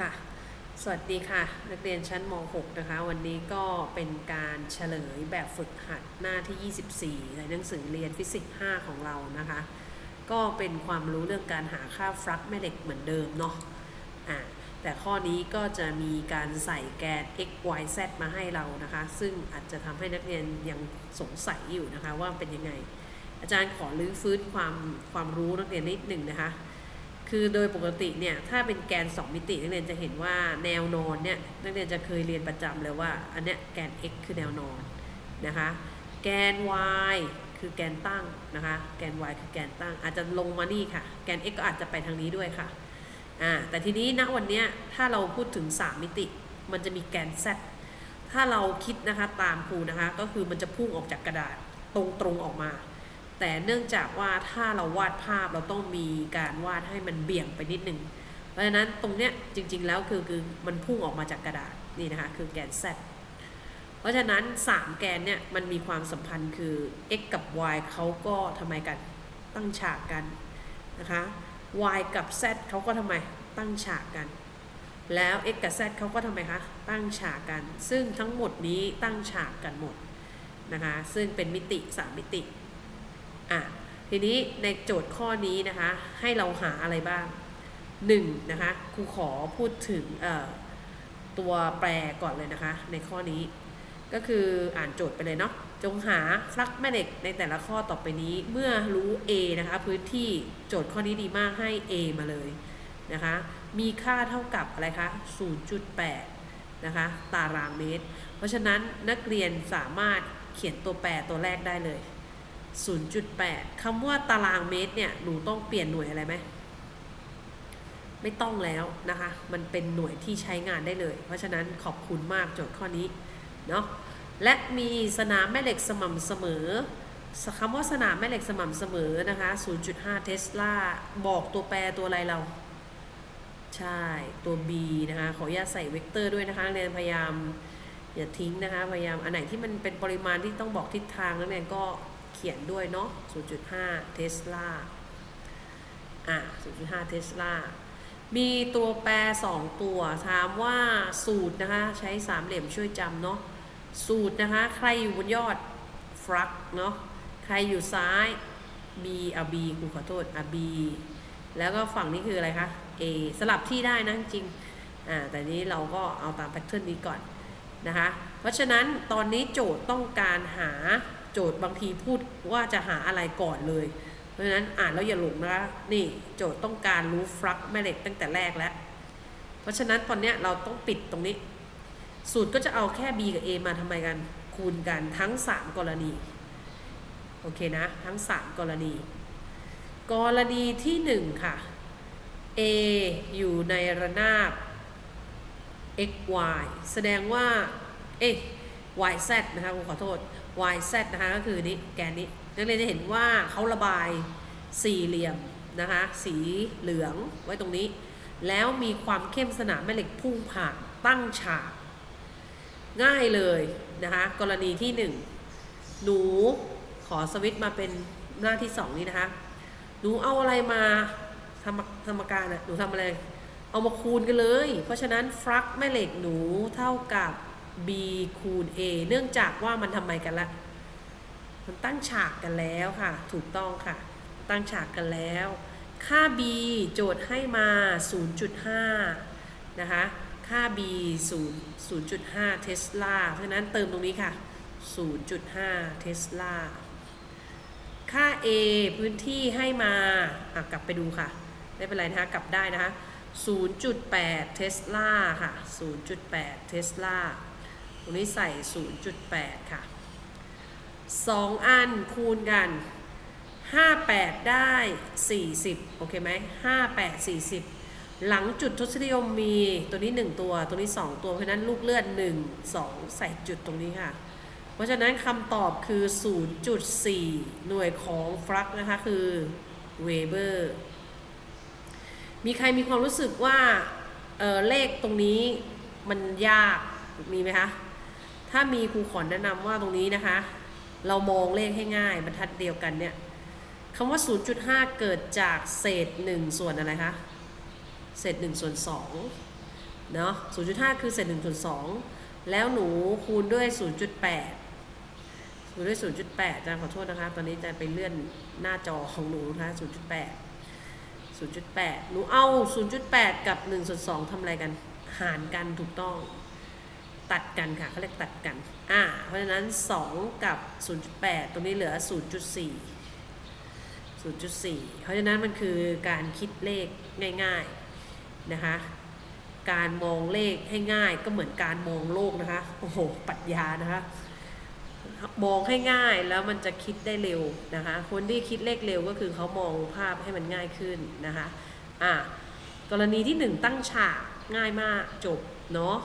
ค่ะ สวัสดีค่ะ นักเรียนชั้นม .6 นะคะ วันนี้ก็เป็นการเฉลยแบบฝึกหัดหน้าที่ 24 ในหนังสือเรียนฟิสิกส์ 5 ของเรานะคะ ก็เป็นความรู้เรื่องการหาค่าฟลักซ์แม่เหล็กเหมือนเดิมเนาะอะแต่ข้อนี้ก็จะมีการใส่แกน x y z มาให้เรานะคะ ซึ่งอาจจะทำให้นักเรียนยังสงสัยอยู่นะคะว่าเป็นยังไง อาจารย์ขอรื้อฟื้นความความรู้นักเรียนนิดหนึ่งนะคะ คือโดยปกติเนี่ยถ้าเป็นแกน 2 มิตินักเรียนจะเห็นว่าแนวนอนเนี่ยนักเรียนจะเคยเรียนประจำเลยว่าอันเนี้ยแกน x คือแนวนอนนะคะแกน y คือแกนตั้งนะคะแกน y คือแกนตั้ง อาจจะลงมานี่ค่ะ แกน x ก็อาจจะไปทางนี้ด้วยค่ะอ่าแต่ทีนี้ณวันเนี้ยถ้าเราพูดถึง 3 มิติ มันจะมีแกน z ถ้าเราคิดนะคะตามครูนะคะก็คือมันจะพุ่งออกจากกระดาษตรงๆออกมา แต่เนื่องจากว่าถ้าเราวาดภาพเราต้องมีการวาดให้มันเบี่ยงไปนิดนึง เพราะฉะนั้นตรงเนี้ยจริง ๆ แล้วคือคือมันพุ่งออกมาจากกระดาษนี่นะคะคือแกน z เพราะฉะนั้น 3 แกนเนี่ยมันมีความสัมพันธ์คือ x กับ y เขาก็ทำไมกันตั้งฉากกันนะคะ y กับ z เขาก็ทำไมตั้งฉากกัน แล้ว x กับ z เขาก็ทำไมคะตั้งฉากกัน ซึ่งทั้งหมดนี้ตั้งฉากกันหมดนะคะซึ่งเป็นมิติ 3 มิติ อะทีนี้ในโจทย์ข้อนี้นะคะให้เราหาอะไรบ้าง 1. นะคะครูขอพูดถึงตัวแปรก่อนเลยนะคะ ในข้อนี้ ก็คืออ่านโจทย์ไปเลยเนาะจงหาฟลักแม่เหล็กในแต่ละข้อต่อไปนี้เมื่อรู้ A นะคะ พื้นที่โจทย์ข้อนี้ดีมากให้ A มาเลยนะคะ มีค่าเท่ากับอะไรคะ 0.8 นะคะ ตารางเมตร เพราะฉะนั้นนักเรียนสามารถเขียนตัวแปรตัวแรกได้เลย 0.8 คำว่าตารางเมตรเนี่ยหนูต้องเปลี่ยนหน่วยอะไรไหมไม่ต้องแล้วนะคะ มันเป็นหน่วยที่ใช้งานได้เลย เพราะฉะนั้นขอบคุณมากโจทย์ข้อนี้เนาะและมีสนามแม่เหล็กสม่ำเสมอคำว่าสนามแม่เหล็กสม่ำเสมอนะคะ 0.5 เทสลาบอกตัวแปรตัวอะไรเรา ใช่ตัว b นะคะ ขออนุญาตใส่เวกเตอร์ด้วยนะคะเรียนพยายามอย่าทิ้งนะคะ พยายามอันไหนที่มันเป็นปริมาณที่ต้องบอกทิศทางนักเรียนก็ ขียนด้วยเนาะ 0.5 เทสลา อะ 0.5 เทสลา มีตัวแปร 2 ตัว ถามว่าสูตรนะคะ ใช้สามเหลี่ยมช่วยจำเนาะ สูตรนะคะ ใครอยู่บนยอดฟลักเนาะ ใครอยู่ซ้าย b อะ b ครูขอโทษอะ b แล้วก็ฝั่งนี้คืออะไรคะ a สลับที่ได้นะจริง อ่า แต่นี้เราก็เอาตามแพทเทิร์นนี้ก่อนนะคะ เพราะฉะนั้นตอนนี้โจทย์ต้องการหา โจทย์บางทีพูดว่าจะหาอะไรก่อนเลย เพราะฉะนั้นอ่านแล้วอย่าหลงนะคะนี่โจทย์ต้องการรู้ฟลักแม่เหล็กตั้งแต่แรกแล้ว เพราะฉะนั้นตอนเนี้ยเราต้องปิดตรงนี้ สูตรก็จะเอาแค่ b กับ a มาทำไมกันคูณกันทั้ง 3 กรณีโอเคนะ ทั้ง 3 กรณี กรณีที่ 1 ค่ะ a อยู่ในระนาบ x y แสดงว่า เอ๊ะ y z นะคะผมขอโทษ y z นะคะก็คือนี้แกนนี้ นักเรียนจะเห็นว่าเขาระบายสี่เหลี่ยมนะคะสีเหลืองไว้ตรงนี้ แล้วมีความเข้มสนามแม่เหล็กพุ่งผ่านตั้งฉาก ง่ายเลยนะคะกรณีที่หนึ่งหนูขอสวิตช์มาเป็นหน้าที่สองนี้นะคะ หนูเอาอะไรมาทำสมการอะหนูทำอะไร เอามาคูณกันเลย เพราะฉะนั้นฟลักซ์แม่เหล็กหนูเท่ากับ b คูณ a เนื่องจากว่ามันทำไมกันละ มันตั้งฉากกันแล้วค่ะ ถูกต้องค่ะ ตั้งฉากกันแล้ว ค่า b โจทย์ให้มา 0.5 นะคะ ค่า b 0 0.5 เทสลา เพราะฉะนั้นเติมตรงนี้ค่ะ 0.5 เทสลา ค่า a พื้นที่ให้มาอะกลับไปดูค่ะ ไม่เป็นไรนะคะ กลับได้นะคะ0.8 เทสลาค่ะ 0.8 เทสลา รงนี้ใส่ 0.8 ค่ะ 2 อันคูณกัน 58 ได้ 40 โอเคไหม58 40 หลังจุดทศนิยมมีตัวนี้ 1 ตัว ตัวนี้ 2 ตัว เพราะนั้นลูกเลือด 1 2 ใส่จุดตรงนี้ค่ะ เพราะฉะนั้นคำตอบคือ 0.4 หน่วยของฟลักซ์นะคะคือเวเบอร์มีใครมีความรู้สึกว่าเเลขตรงนี้มันยากมีไหมคะ ถ้ามีครูขอแนะนำว่าตรงนี้นะคะ เรามองเลขให้ง่ายบรรทัดเดียวกันเนี่ยคำว่า 0.5 เกิดจากเศษ 1 ส่วนอะไรคะ เศษ 1 ส่วน2เนาะ0.5 คือเศษ 1 ส่วน 2 แล้วหนูคูณด้วย 0.8คูณด้วย 0.8อาจารย์ขอโทษนะคะ ตอนนี้อาจารย์ไปเลื่อนหน้าจอของหนูนะคะ 0.8 0.8 หนูเอา 0.8 กับ 1 ส่วน 2ทำอะไรกัน หารกันถูกต้อง ตัดกันค่ะเขาเรียกตัดกันอ่าเพราะฉะนั้น 2 กับ 0.8 ตรงนี้เหลือ 0.4 0.4 เพราะฉะนั้นมันคือการคิดเลขง่ายๆนะคะ การมองเลขให้ง่ายก็เหมือนการมองโลกนะคะ โอ้โหปรัชญานะคะ มองให้ง่ายแล้วมันจะคิดได้เร็วนะคะ คนที่คิดเลขเร็วก็คือเขามองภาพให้มันง่ายขึ้นนะคะ อะ กรณีที่หนึ่งตั้งฉากง่ายมากจบเนาะ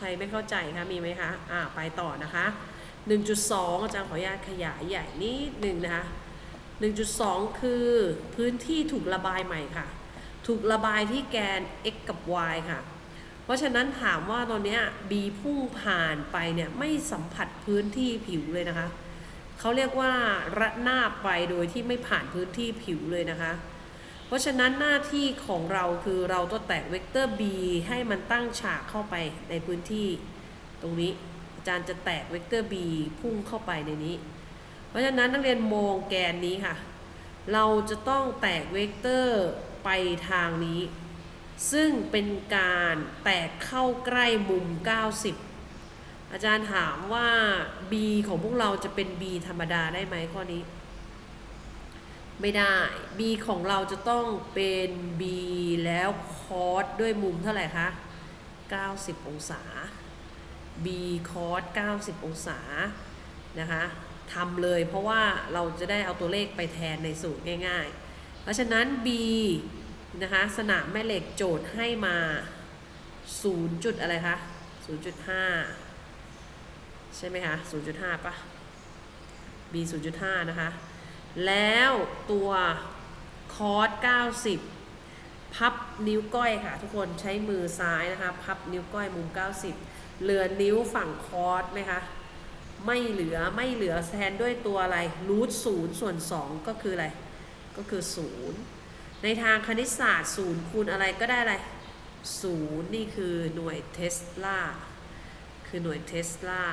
ใครไม่เข้าใจคะมีไหมคะอ่าไปต่อนะคะ 1.2 อาจารย์ขออนุญาตขยายใหญ่นิดหนึ่งนะคะ1.2 คือพื้นที่ถูกระบายใหม่ค่ะ ถูกระบายที่แกน x กับ y ค่ะ เพราะฉะนั้นถามว่าตอนเนี้ย b พุ่งผ่านไปเนี่ยไม่สัมผัสพื้นที่ผิวเลยนะคะเขาเรียกว่าระนาบไปโดยที่ไม่ผ่านพื้นที่ผิวเลยนะคะ เพราะฉะนั้นหน้าที่ของเราคือเราต้องแตกเวกเตอร์ b ให้มันตั้งฉากเข้าไปในพื้นที่ตรงนี้อาจารย์จะแตกเวกเตอร์ b พุ่งเข้าไปในนี้ เพราะฉะนั้นนักเรียนมองแกนนี้ค่ะ เราจะต้องแตกเวกเตอร์ไปทางนี้ ซึ่งเป็นการแตกเข้าใกล้มุม 90 อาจารย์ถามว่า b ของพวกเราจะเป็น b ธรรมดาได้ไหมข้อนี้ ไม่ได้ b ของเราจะต้องเป็น b แล้วคอสด้วยมุมเท่าไหร่คะ 90 องศา b คอส90 องศา นะคะทำเลยเพราะว่าเราจะได้เอาตัวเลขไปแทนในสูตรง่าย ๆ เพราะฉะนั้น b นะคะสนามแม่เหล็กโจทย์ให้มา 0 จุดอะไรคะ 0.5 ใช่ไหมคะ 0.5ปะ b 0.5 นะคะ แล้วตัวคอร์ส90 พับนิ้วก้อยค่ะ ทุกคนใช้มือซ้ายนะคะ พับนิ้วก้อยมุม 90 เหลือนิ้วฝั่งคอร์สไหมคะไม่เหลือไม่เหลือแทนด้วยตัวอะไรรูทศูนย์ส่วน 2 ก็คืออะไร ก็คือ 0 ในทางคณิตศาสตร์0คูณอะไรก็ได้อะไร0นี่คือหน่วยเทสลาคือหน่วยเทสลา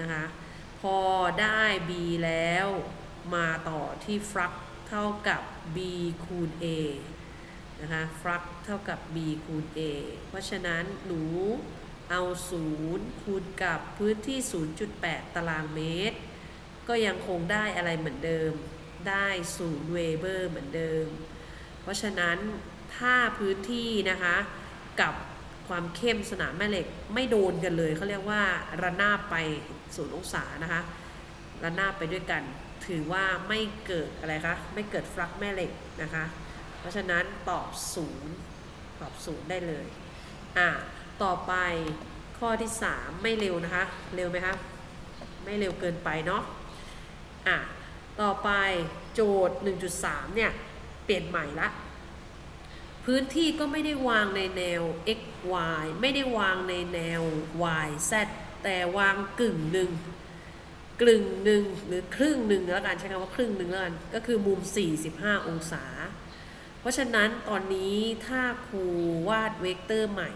นะคะ พอได้ b แล้ว มาต่อที่ฟลักเท่ากับ b คูณ a นะคะฟลักเท่ากับ b คูณ a เพราะฉะนั้นหนูเอา 0 คูณกับพื้นที่ 0.8 ตารางเมตร ก็ยังคงได้อะไรเหมือนเดิม ได้0เวเบอร์เหมือนเดิม เพราะฉะนั้นถ้าพื้นที่นะคะกับความเข้มสนามแม่เหล็กไม่โดนกันเลยเขาเรียกว่าระนาบไปศูนย์องศานะคะระนาบไปด้วยกัน ถือว่าไม่เกิดอะไรคะ ไม่เกิดฟลักแม่เหล็กนะคะ เพราะฉะนั้นตอบศูนย์ตอบศูนย์ได้เลย อะ ต่อไปข้อที่ 3 ไม่เร็วนะคะ เร็วไหมคะ ไม่เร็วเกินไปเนาะ อะ ต่อไปโจทย์ 1.3 เนี่ย เปลี่ยนใหม่ละ พื้นที่ก็ไม่ได้วางในแนว x y ไม่ได้วางในแนว y z แต่วางกึ่งหนึ่ง กลึงหนึ่งหรือครึ่งหนึ่งแล้วกันใช้คำว่าครึ่งหนึ่งแล้วกันก็คือมุม 45 องศา เพราะฉะนั้นตอนนี้ถ้าครูวาดเวกเตอร์ใหม่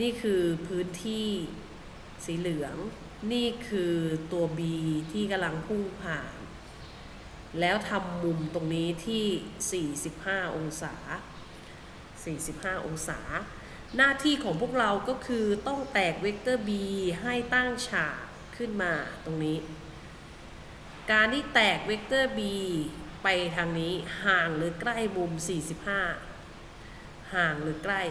นี่คือพื้นที่สีเหลือง นี่คือตัว b ที่กำลังพุ่งผ่าน แล้วทำมุมตรงนี้ที่ 45 องศา 45 องศา หน้าที่ของพวกเราก็คือต้องแตกเวกเตอร์ b ให้ตั้งฉาก ขึ้นมาตรงนี้ การที่แตกเวกเตอร์ b ไปทางนี้ห่างหรือใกล้มุม 45 ห่างหรือใกล้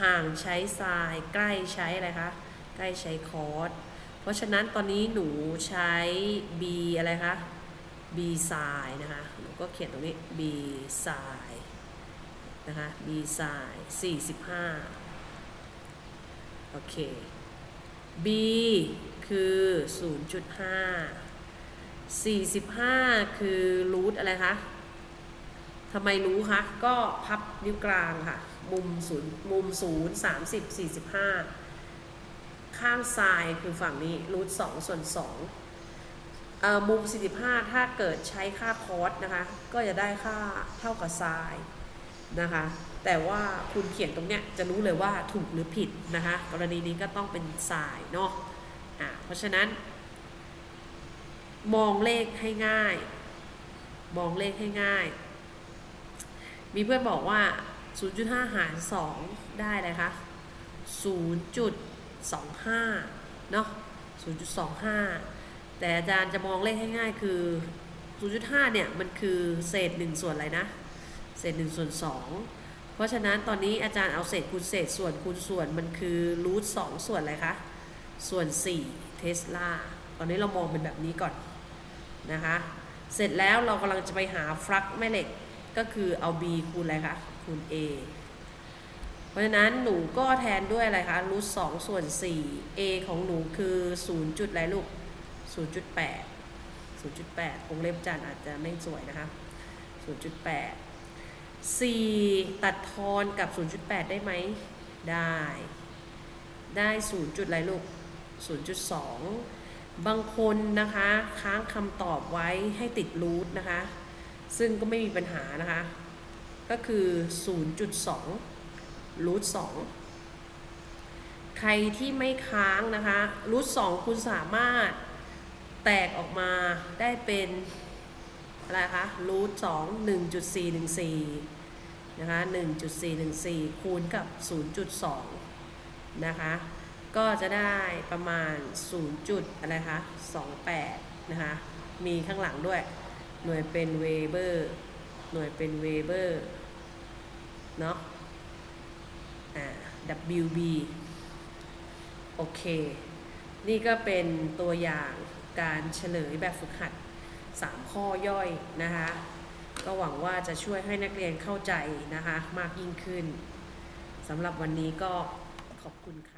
ห่างใช้ทรายใกล้ใช้อะไรคะใกล้ใช้คอร์สเพราะฉะนั้นตอนนี้หนูใช้ b อะไรคะ b ทรายนะคะหนูก็เขียนตรงนี้ b ทรายนะคะ b ทราย45 โอเค b คือ 0.5 45 คือรูทอะไรคะทำไมรู้คะ ก็พับนิ้วกลางค่ะ มุมศูนย์มุมศูนย์สามสิบสี่สิบห้าข้างซ้ายคือฝั่งนี้รูทสองส่วนสองอ่อมุม45ถ้าเกิดใช้ค่าคอสนะคะ ก็จะได้ค่าเท่ากับไซน์ นะคะ แต่ว่าคุณเขียนตรงเนี้ยจะรู้เลยว่าถูกหรือผิดนะคะ กรณีนี้ก็ต้องเป็นสายเนาะอะเพราะฉะนั้น มองเลขให้ง่าย มองเลขให้ง่าย มีเพื่อนบอกว่า 0.5 หาร 2 ได้เลยคะ0.25 เนาะ0.25 แต่อาจารย์จะมองเลขให้ง่ายคือ 0.5 เนี่ย มันคือเศษ 1 ส่วนอะไรนะ เศษ1ส่วน2เพราะฉะนั้นตอนนี้อาจารย์เอาเศษคูณเศษส่วนคูณส่วนมันคือรูท2ส่วนอะไรคะ ส่วน 4 เทสลา ตอนนี้เรามองเป็นแบบนี้ก่อนนะคะ เสร็จแล้วเรากำลังจะไปหาฟลักแม่เหล็กก็คือเอา b คูณอะไรคะ คูณ a เพราะฉะนั้นหนูก็แทนด้วยอะไรคะรูท2ส่วน 4 a ของหนูคือ0จุดอะไรลูก0.8 0.8วงเล็บจานอาจจะไม่สวยนะคะ0.8 4 ตัดทอนกับ 0.8 ได้ไหม ได้ ได้0จุดอะไรลูก 0.2 บางคนนะคะ ค้างคำตอบไว้ให้ติดรูทนะคะ ซึ่งก็ไม่มีปัญหานะคะ ก็คือ 0.2 รูท2ใครที่ไม่ค้างนะคะ รูท2คุณสามารถแตกออกมาได้เป็น อะไรคะรูท2 1.414นะคะ1.414คูณกับ0.2นย์จุดสองนะคะ ก็จะได้ประมาณ 0. จุดอะไรคะ28นะคะ มีข้างหลังด้วย หน่วยเป็นเวเบอร์ หน่วยเป็นเวเบอร์ เนาะอ่า WB โอเค นี่ก็เป็นตัวอย่างการเฉลยแบบฝึกหัด 3 ข้อย่อยนะคะก็หวังว่าจะช่วยให้นักเรียนเข้าใจนะคะมากยิ่งขึ้นสำหรับวันนี้ก็ขอบคุณค่ะ